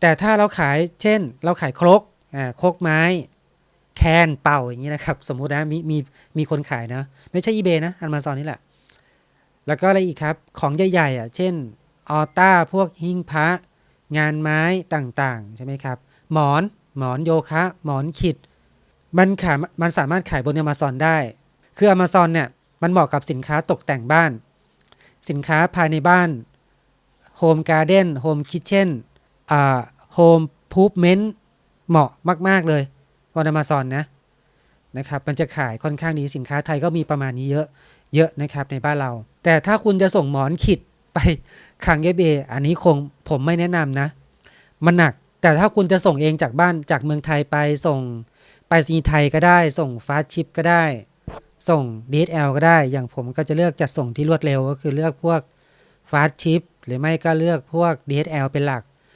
แต่ถ้าเราขายเช่น เราขายครกอ่าครกไม้ แคนเป่าอย่างนี้นะครับ สมมุตินะมีมีมีคนขายนะไม่ใช่ eBay นะ Amazon นี่แหละ แล้วก็อะไรอีกครับของใหญ่ๆอะเช่นออต้าพวกหิ้งพระ งานไม้ต่างๆ ใช่ไหมครับ หมอนหมอนโยคะ หมอนขิด มันขายมันสามารถขายบน Amazon ได้ คือ Amazon เนี่ยมันเหมาะกับสินค้าตกแต่งบ้าน สินค้าภายในบ้าน Home Garden Home Kitchen อ่า Home Improvement เหมาะมาก ๆ เลยบน Amazon นะนะครับมันจะขายค่อนข้างดีสินค้าไทยก็มีประมาณนี้เยอะเยอะนะครับในบ้านเรา แต่ถ้าคุณจะส่งหมอนขิดไปคังเยเบอันนี้คงผมไม่แนะนำนะ มันหนักแต่ถ้าคุณจะส่งเองจากบ้านจากเมืองไทยไปส่งไปรษณีไทยก็ได้ ส่งฟาสชิปก็ได้ ส่ง DHL ก็ได้ อย่างผมก็จะเลือกจัดส่งที่รวดเร็วก็คือเลือกพวกฟาสชิปหรือไม่ก็เลือกพวก DHL เป็นหลัก